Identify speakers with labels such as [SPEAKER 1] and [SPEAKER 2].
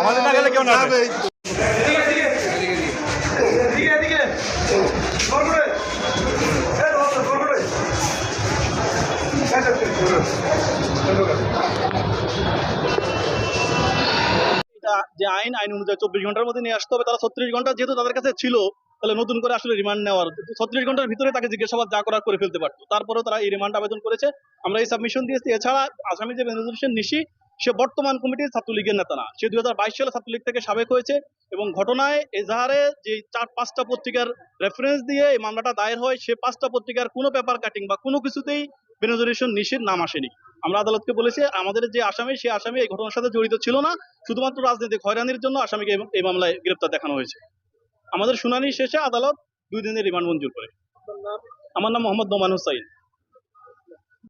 [SPEAKER 1] আমাদের না গেলে কেউ না আসবে। এটা যে আইন আইন অনুযায়ী চব্বিশ ঘণ্টার মধ্যে নিয়ে আসতে হবে, তারা ছত্রিশ ঘণ্টা যেহেতু তাদের কাছে ছিল, তাহলে নতুন করে আসলে রিমান্ড নেওয়ার। ছত্রিশ ঘণ্টার ভিতরে তাকে জিজ্ঞাসাবাদ যা করার করে ফেলতে পারতো। তারপরেও তারা এই রিমান্ড আবেদন করেছে। আমরা এই সাবমিশন দিয়েছি। এছাড়া আসামি যে বেনজুর হোসেন নিশি, সে বর্তমান কমিটির ছাত্রলীগের নেতা না। সে দুই হাজার বাইশ সালে ছাত্রলীগ থেকে সাবেক হয়েছে এবং ঘটনায় এজাহারে যে চার, পাঁচটা পত্রিকার রেফারেন্স দিয়ে এই মামলাটা দায়ের হয়, সে পাঁচটা পত্রিকার কোনো পেপার কাটিং বা কোনো কিছুতেই বেনজুর হোসেন নিশির নাম আসেনি। আমরা আদালতকে বলেছি আমাদের যে আসামি সেই আসামি এই ঘটনার সাথে জড়িত ছিল না। শুধুমাত্র রাজনৈতিক হয়রানির জন্য আসামিকে এই- মামলায় গ্রেপ্তার দেখানো হয়েছে। আমাদের শুনানি শেষে আদালত দুই দিনের রিমান্ড মঞ্জুর করে। আমার নাম মোহাম্মদ নোমান হুসাইন।